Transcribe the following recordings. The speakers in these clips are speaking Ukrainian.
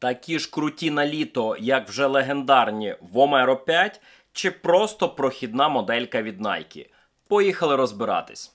Такі ж круті на літо, як вже легендарні Vomero 5, чи просто прохідна моделька від Nike. Поїхали розбиратись.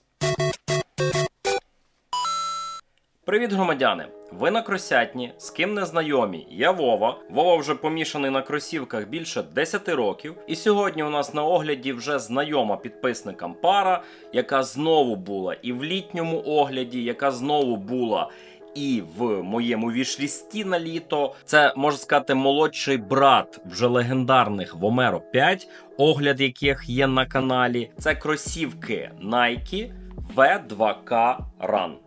Привіт, громадяни! Ви на кросятні, з ким не знайомі. Я Вова. Вова вже помішаний на кросівках більше 10 років. І сьогодні у нас на огляді вже знайома підписникам пара, яка знову була і в літньому огляді, яка знову була. І в моєму вішлісті на літо це можна сказати молодший брат вже легендарних Vomero 5, огляд яких є на каналі. Це кросівки Nike V2K Run.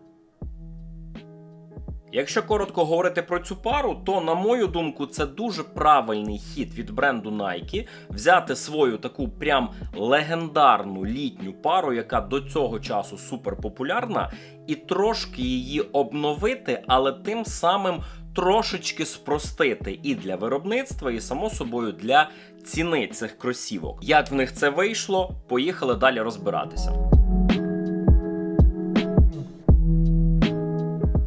Якщо коротко говорити про цю пару, то на мою думку це дуже правильний хід від бренду Nike взяти свою таку прям легендарну літню пару, яка до цього часу супер популярна, і трошки її обновити, але тим самим трошечки спростити і для виробництва, і само собою для ціни цих кросівок. Як в них це вийшло? Поїхали далі розбиратися.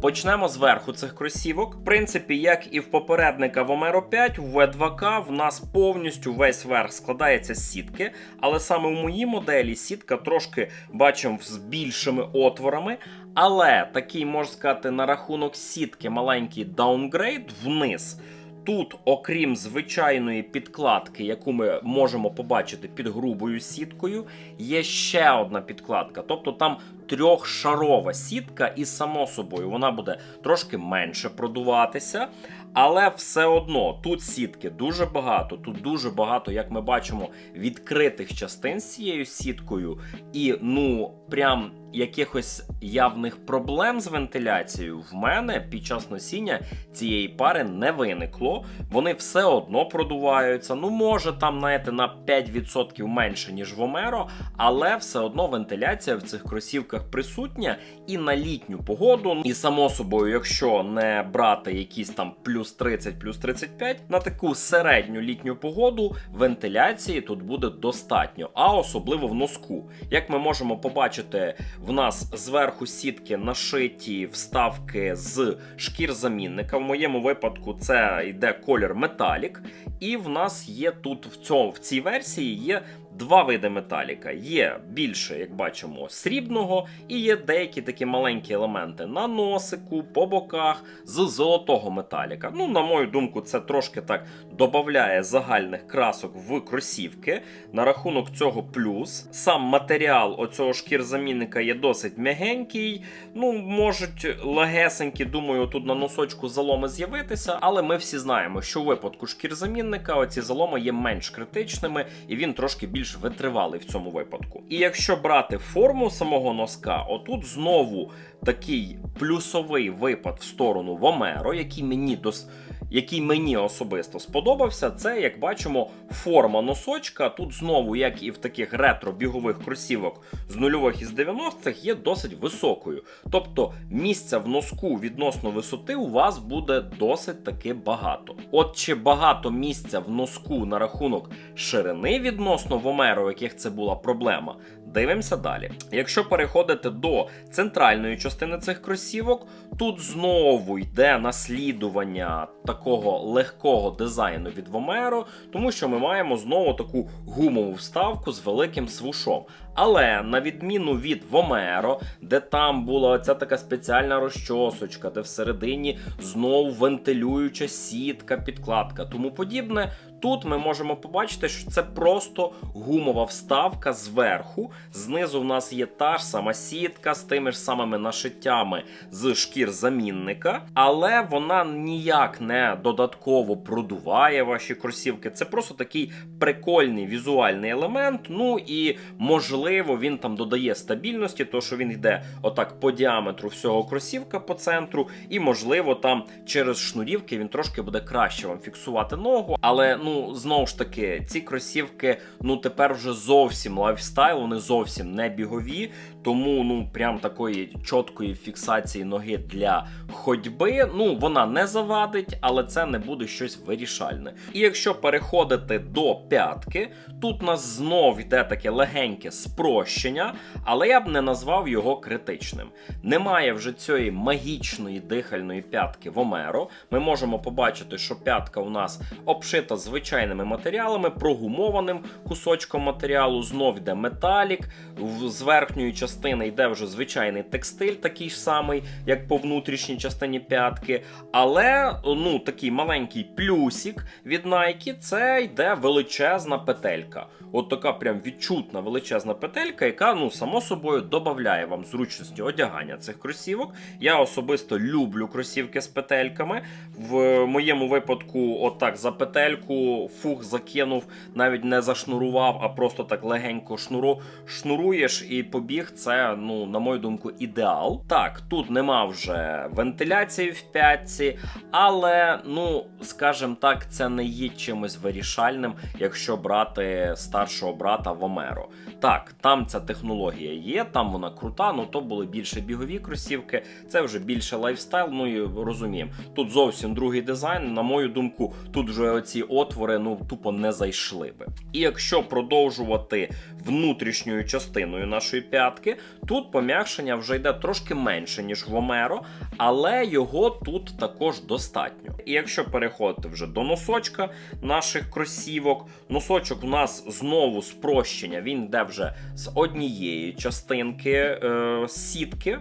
Почнемо зверху цих кросівок. В принципі, як і в попередника Vomero 5, в V2K в нас повністю весь верх складається з сітки, але саме у моїй моделі сітка трошки бачимо з більшими отворами. Але такий можна сказати на рахунок сітки маленький даунгрейд вниз. Тут, окрім звичайної підкладки, яку ми можемо побачити під грубою сіткою, є ще одна підкладка. Тобто там трьохшарова сітка, і само собою вона буде трошки менше продуватися. Але все одно тут сітки дуже багато. Тут дуже багато, як ми бачимо, відкритих частин з цією сіткою, і ну прям якихось явних проблем з вентиляцією в мене під час носіння цієї пари не виникло. Вони все одно продуваються. Ну, може, там знаєте, на 5% менше, ніж в Омеро, але все одно вентиляція в цих кросівках присутня і на літню погоду. І само собою, якщо не брати якісь там плюс 30, плюс 35, на таку середню літню погоду вентиляції тут буде достатньо, а особливо в носку. Як ми можемо побачити, в нас зверху сітки нашиті вставки з шкір замінника. В моєму випадку це йде колір металік. І в нас є тут в цьому в цій версії є два види металіка. Є більше, як бачимо, срібного, і є деякі такі маленькі елементи на носику, по боках з золотого металіка. Ну, на мою думку, це трошки так додає загальних красок в кросівки. На рахунок цього плюс. Сам матеріал оцього шкірзамінника є досить м'ягенький. Ну, можуть легесенькі, думаю, тут на носочку заломи з'явитися, але ми всі знаємо, що у випадку шкірзамінника оці заломи є менш критичними, і він трошки більш витривалий в цьому випадку. І якщо брати форму самого носка, отут знову такий плюсовий випад в сторону Вомеро, який мені дос який мені особисто сподобався, це, як бачимо, форма носочка. Тут знову, як і в таких ретро-бігових кросівок з нульових із 90-х, є досить високою. Тобто місця в носку відносно висоти у вас буде досить таки багато. От чи багато місця в носку на рахунок ширини відносно Вомеро, у яких це була проблема. Дивимося далі. Якщо переходити до центральної частини цих кросівок, тут знову йде наслідування такого легкого дизайну від Vomero, тому що ми маємо знову таку гумову вставку з великим свушом. Але на відміну від Vomero, де там була оця така спеціальна розчосочка, де всередині знову вентилююча сітка, підкладка, тому подібне. Тут ми можемо побачити, що це просто гумова вставка зверху. Знизу в нас є та ж сама сітка з тими ж самими нашиттями з шкір замінника, але вона ніяк не додатково продуває ваші кросівки. Це просто такий прикольний візуальний елемент. Ну і можливо він там додає стабільності, то що він йде отак по діаметру всього кросівка по центру, і можливо там через шнурівки він трошки буде краще вам фіксувати ногу, але ну ну знову ж таки, ці кросівки, ну тепер вже зовсім лайфстайл, вони зовсім не бігові. Тому ну прям такої чіткої фіксації ноги для ходьби. Ну вона не завадить, але це не буде щось вирішальне. І якщо переходити до п'ятки, тут нас знов йде таке легеньке спрощення, але я б не назвав його критичним. Немає вже цієї магічної дихальної п'ятки в Омеро. Ми можемо побачити, що п'ятка у нас обшита звичайними матеріалами, прогумованим кусочком матеріалу, знов йде металік, з верхньої частини йде вже звичайний текстиль, такий ж самий, як по внутрішній частині п'ятки. Але ну, такий маленький плюсик від Nike це йде величезна петелька. От така прям відчутна величезна петелька, яка ну само собою додає вам зручності одягання цих кросівок. Я особисто люблю кросівки з петельками. В моєму випадку, отак за петельку, фух закинув, навіть не зашнурував, а просто так легенько шнуру, шнуруєш і побіг. Це, ну, на мою думку, ідеал. Так, тут нема вже вентиляції в п'ятці, але, ну, скажімо так, це не є чимось вирішальним, якщо брати старшого брата Вомеро. Так, там ця технологія є, там вона крута, ну то були більше бігові кросівки, це вже більше лайфстайл. Ну і розуміємо. Тут зовсім другий дизайн. На мою думку, тут вже оці отвори ну тупо не зайшли би. І якщо продовжувати внутрішньою частиною нашої п'ятки, тут пом'якшення вже йде трошки менше, ніж в Омеро, але його тут також достатньо. І якщо переходити вже до носочка наших кросівок, носочок у нас знову спрощення. Він йде вже з однієї частинки е, сітки.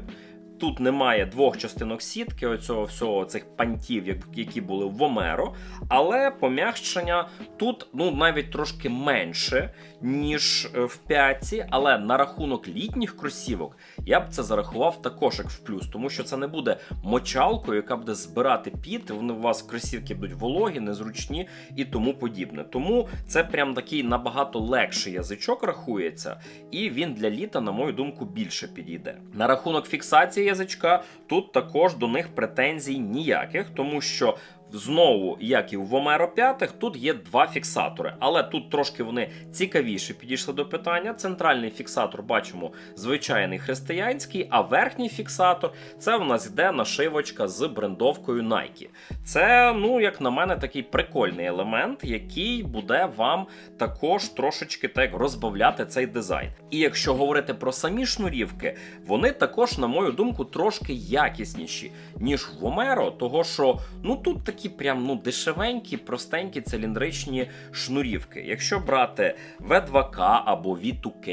Тут немає двох частинок сітки, оцього всього цих пантів, які були в Омеро, але пом'якшення тут ну навіть трошки менше, ніж е, в п'ятці. Але на рахунок літніх кросівок я б це зарахував також як в плюс, тому що це не буде мочалкою, яка буде збирати піт. Вони у вас кросівки будуть вологі, незручні і тому подібне. Тому це прям такий набагато легший язичок рахується, і він для літа, на мою думку, більше підійде. На рахунок фіксації язичка тут також до них претензій ніяких, тому що. Знову, як і в Вомеро 5, тут є два фіксатори, але тут трошки вони цікавіше підійшли до питання. Центральний фіксатор бачимо звичайний християнський, а верхній фіксатор це в нас йде нашивочка з брендовкою Nike. Це, ну, як на мене, такий прикольний елемент, який буде вам також трошечки так розбавляти цей дизайн. І якщо говорити про самі шнурівки, вони також, на мою думку, трошки якісніші, ніж в Омеро, того що ну тут такі прям ну дешевенькі, простенькі циліндричні шнурівки. Якщо брати V2K або V2K,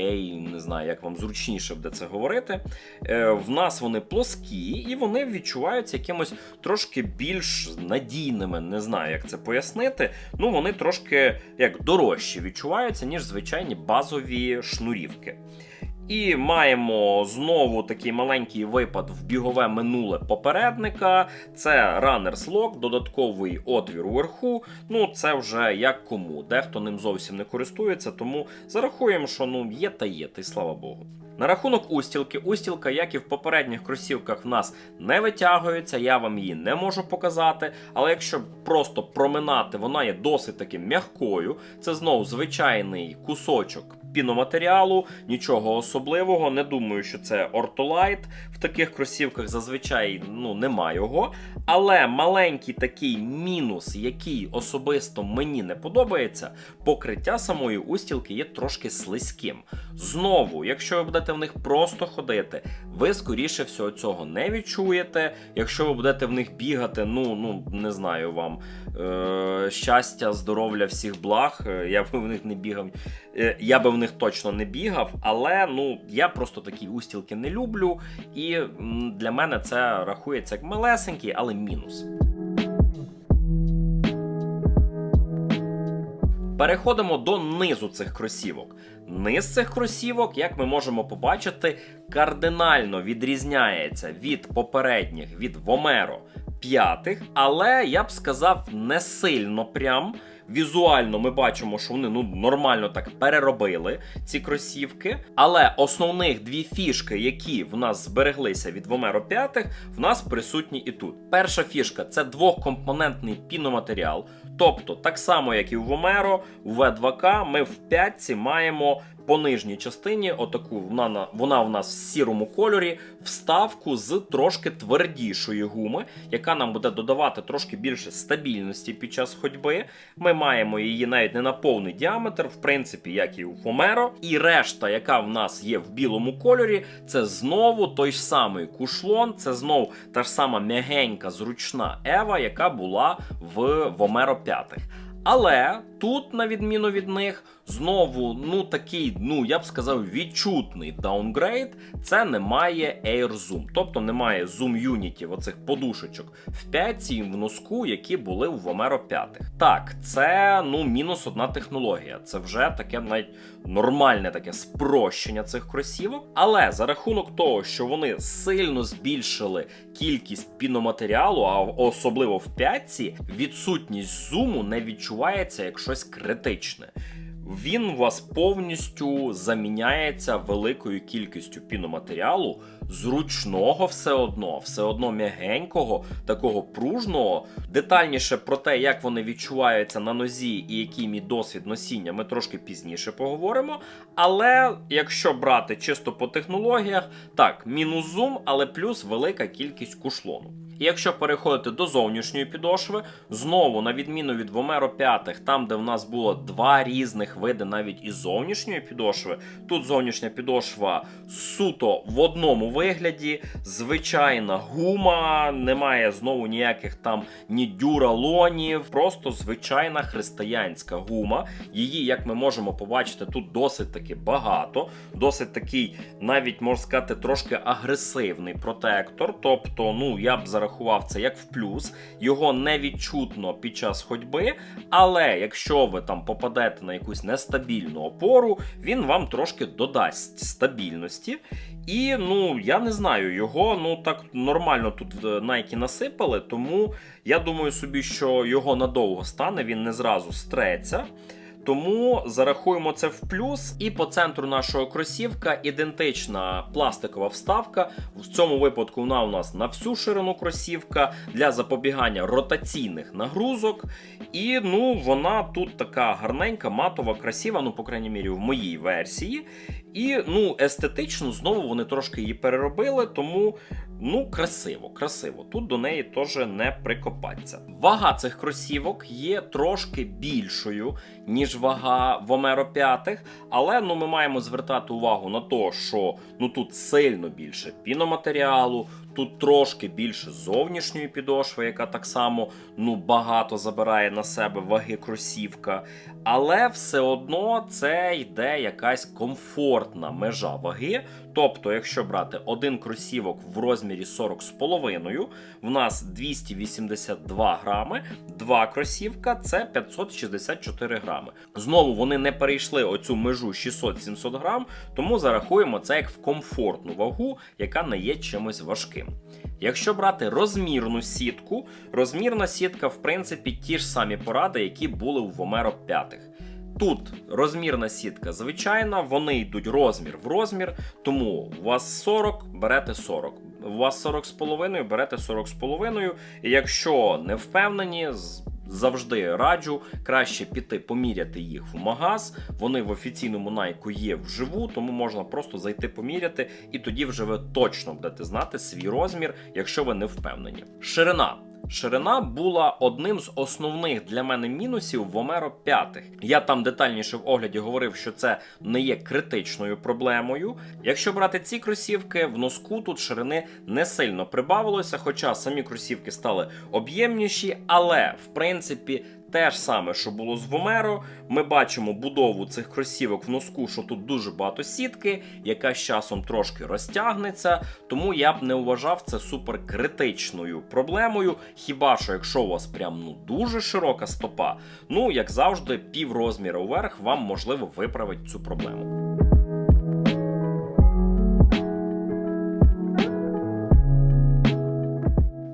не знаю, як вам зручніше буде це говорити, е, в нас вони плоскі і вони відчуваються якимось трошки більш надійними. Не знаю, як це пояснити. Ну вони трошки як дорожчі відчуваються, ніж звичайні базові шнурівки. І маємо знову такий маленький випад в бігове минуле попередника. Це Runners Lock, додатковий отвір уверху. Ну, це вже як кому. Дехто ним зовсім не користується, тому зарахуємо, що ну є та є, та й слава Богу. На рахунок устілки, устілка, як і в попередніх кросівках, в нас не витягується, я вам її не можу показати. Але якщо просто проминати, вона є досить таки м'якою. Це знову звичайний кусочок піноматеріалу, нічого особливого. Не думаю, що це ортолайт. В таких кросівках зазвичай ну, нема його. Але маленький такий мінус, який особисто мені не подобається, покриття самої устілки є трошки слизьким. Знову, якщо ви будете в них просто ходити, ви скоріше всього цього не відчуєте. Якщо ви будете в них бігати, ну ну не знаю вам е- щастя, здоров'я, всіх благ. Е, Я би в них не бігав. Е, Я би в них точно не бігав, але ну я просто такі устілки не люблю, і для мене це рахується як малесенький, але мінус. Переходимо до низу цих кросівок. Низ цих кросівок, як ми можемо побачити, кардинально відрізняється від попередніх від Вомеро п'ятих, але я б сказав не сильно прям. Візуально ми бачимо, що вони ну нормально так переробили ці кросівки. Але основних дві фішки, які в нас збереглися від Vomero 5, в нас присутні і тут. Перша фішка це двохкомпонентний піноматеріал. Тобто, так само, як і в Vomero, в V2K ми в п'ятці маємо по нижній частині, отаку вона вона в нас в сірому кольорі, вставку з трошки твердішої гуми, яка нам буде додавати трошки більше стабільності під час ходьби. Ми маємо її навіть не на повний діаметр, в принципі, як і у Фомеро. І решта, яка в нас є в білому кольорі, це знову той самий кушлон, це знову та ж сама м'ягенька, зручна Ева, яка була в Вомеро 5. Але тут, на відміну від них, знову ну такий, ну я б сказав, відчутний даунгрейд. Це немає Air Zoom, тобто немає Zoom Unity, оцих подушечок в 5 і в носку, які були в Vomero 5. Так, це ну мінус одна технологія. Це вже таке навіть нормальне таке спрощення цих кросівок. Але за рахунок того, що вони сильно збільшили кількість піноматеріалу, а особливо в п'ятці, відсутність зуму не відчувається як щось критичне. Він у вас повністю заміняється великою кількістю піноматеріалу, зручного все одно, все одно м'ягенького, такого пружного. Детальніше про те, як вони відчуваються на нозі і який мій досвід носіння, ми трошки пізніше поговоримо. Але якщо брати чисто по технологіях, так, мінус зум, але плюс велика кількість кушлону. І якщо переходити до зовнішньої підошви, знову, на відміну від Vomero 5, там, де в нас було два різних види навіть і зовнішньої підошви, тут зовнішня підошва суто в одному вигляді, звичайна гума, немає знову ніяких там ні дюралонів, просто звичайна християнська гума. Її, як ми можемо побачити, тут досить таки багато, досить такий, навіть можна сказати, трошки агресивний протектор. Тобто, ну я б зарахував це як в плюс, його не відчутно під час ходьби. Але якщо ви там попадете на якусь нестабільну опору, він вам трошки додасть стабільності. І ну я не знаю, його ну так нормально тут Nike насипали, тому я думаю собі, що його надовго стане, він не зразу стреться. Тому зарахуємо це в плюс. І по центру нашого кросівка ідентична пластикова вставка. В цьому випадку вона у нас на всю ширину кросівка для запобігання ротаційних нагрузок. І ну, вона тут така гарненька, матова, красива, ну, по крайній мірі, в моїй версії. І ну, естетично знову вони трошки її переробили, тому ну, красиво, красиво. Тут до неї теж не прикопаться. Вага цих кросівок є трошки більшою, ніж вага Вомеро 5, але ну, ми маємо звертати увагу на те, що ну, тут сильно більше піноматеріалу, Тут трошки більше зовнішньої підошви, яка так само ну, багато забирає на себе ваги кросівка. Але все одно це йде якась комфортна межа ваги. Тобто, якщо брати один кросівок в розмірі 40,5, в нас 282 грами, два кросівка це 564 грами. Знову вони не перейшли оцю межу 600-700 грам, тому зарахуємо це як в комфортну вагу, яка не є чимось важким. Якщо брати розмірну сітку, розмірна сітка, в принципі, ті ж самі поради, які були у Vomero 5. Тут розмірна сітка звичайна, вони йдуть розмір в розмір, тому у вас 40, берете 40. У вас 40,5, берете 40,5. І якщо не впевнені, завжди раджу краще піти поміряти їх в магаз. Вони в офіційному найку є вживу, тому можна просто зайти поміряти, і тоді вже ви точно будете знати свій розмір, якщо ви не впевнені. Ширина. Ширина була одним з основних для мене мінусів в Омеро 5. Я там детальніше в огляді говорив, що це не є критичною проблемою. Якщо брати ці кросівки, в носку тут ширини не сильно прибавилося, хоча самі кросівки стали об'ємніші, але в принципі те ж саме, що було з Вомеро. Ми бачимо будову цих кросівок в носку, що тут дуже багато сітки, яка з часом трошки розтягнеться. Тому я б не вважав це суперкритичною проблемою. Хіба що, якщо у вас прям ну дуже широка стопа, ну як завжди, пів розміра вверх вам можливо виправить цю проблему.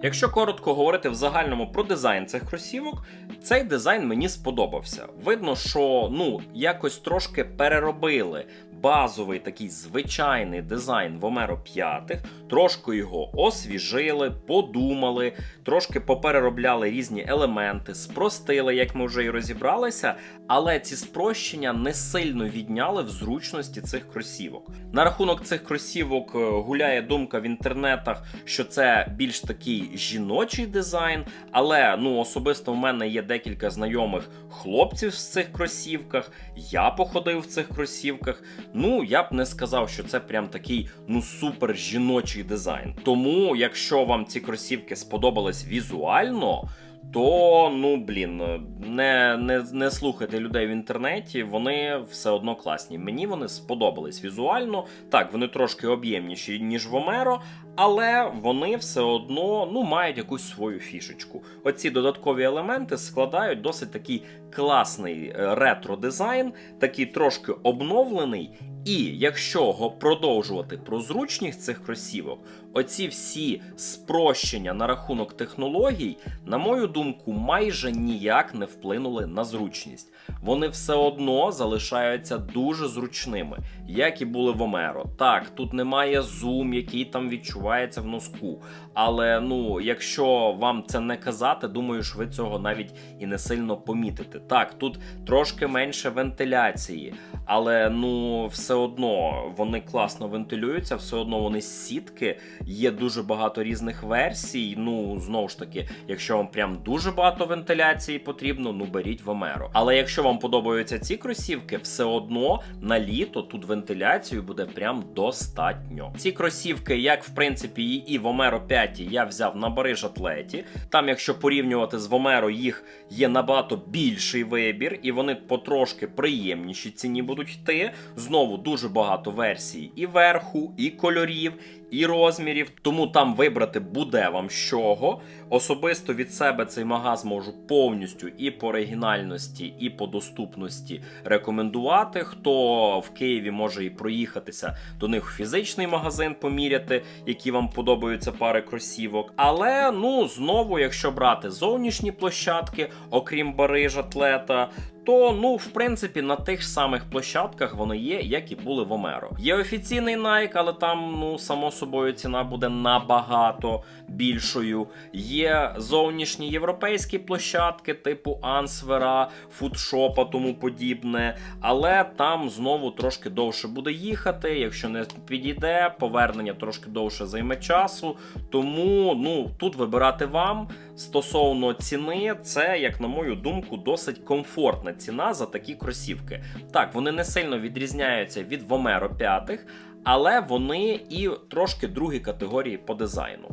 Якщо коротко говорити в загальному про дизайн цих кросівок, цей дизайн мені сподобався. Видно, що ну якось трошки переробили базовий такий звичайний дизайн Вомеро 5, трошки його освіжили, подумали, трошки попереробляли різні елементи, спростили, як ми вже і розібралися, але ці спрощення не сильно відняли в зручності цих кросівок. На рахунок цих кросівок е, гуляє думка в інтернетах, що це більш такий жіночий дизайн, але ну особисто в мене є декілька знайомих хлопців в цих кросівках. Я походив в цих кросівках. Ну я б не сказав, що це прям такий ну супер жіночий дизайн. Тому, якщо вам ці кросівки сподобались візуально. То ну блін, не, не, не слухайте людей в інтернеті, вони все одно класні. Мені вони сподобались візуально. Так, вони трошки об'ємніші, ніж Вомеро, але вони все одно ну, мають якусь свою фішечку. Оці додаткові елементи складають досить такий класний е, ретро-дизайн, такий трошки обновлений. І якщо продовжувати про зручність цих кросівок, оці всі спрощення на рахунок технологій, на мою думку, майже ніяк не вплинули на зручність. Вони все одно залишаються дуже зручними, як і були в Омеро. Так, тут немає зум, який там відчувається в носку. Але ну, якщо вам це не казати, думаю, що ви цього навіть і не сильно помітите. Так, тут трошки менше вентиляції, але ну все одно вони класно вентилюються, все одно вони сітки. Є дуже багато різних версій. Ну знову ж таки, якщо вам прям дуже багато вентиляції потрібно, ну беріть Вомеро. Але якщо вам подобаються ці кросівки, все одно на літо тут вентиляцію буде прям достатньо. Ці кросівки, як в принципі і Вомеро 5 я взяв на Бариж Атлеті. Там, якщо порівнювати з Вомеро, їх є набагато більший вибір, і вони потрошки приємніші ціні будуть йти. Знову дуже багато версій і верху, і кольорів, і розмірів. Тому там вибрати буде вам чого. Особисто від себе цей магаз можу повністю і по оригінальності, і по доступності рекомендувати. Хто в Києві може і проїхатися до них в фізичний магазин, поміряти, які вам подобаються пари кросівок. Але ну знову, якщо брати зовнішні площадки, окрім Бариж Атлета, то ну, в принципі, на тих самих площадках вони є, як і були в Омеро. Є офіційний Nike, але там, ну, само собою, ціна буде набагато більшою. Є зовнішні європейські площадки, типу Ансвера, Фудшопа, тому подібне. Але там знову трошки довше буде їхати. Якщо не підійде, повернення трошки довше займе часу. Тому ну, тут вибирати вам. Стосовно ціни, це, як на мою думку, досить комфортна ціна за такі кросівки. Так, вони не сильно відрізняються від Вомеро 5, але вони і трошки другі категорії по дизайну.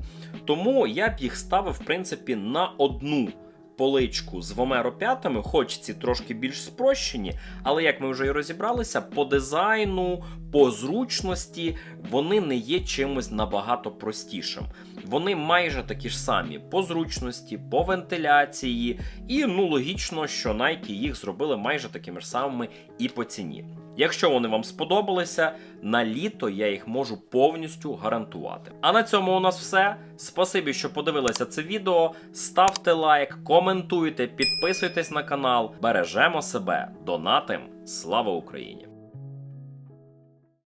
Тому я б їх ставив, в принципі, на одну. Поличку з Вомеро 5, хоч ці трошки більш спрощені, але як ми вже і розібралися, по дизайну, по зручності вони не є чимось набагато простішим. Вони майже такі ж самі по зручності, по вентиляції, і ну логічно, що Nike їх зробили майже такими ж самими і по ціні. Якщо вони вам сподобалися, на літо я їх можу повністю гарантувати. А на цьому у нас все. Спасибі, що подивилися це відео. Ставте лайк, коментуйте, підписуйтесь на канал. Бережемо себе, донатим. Слава Україні!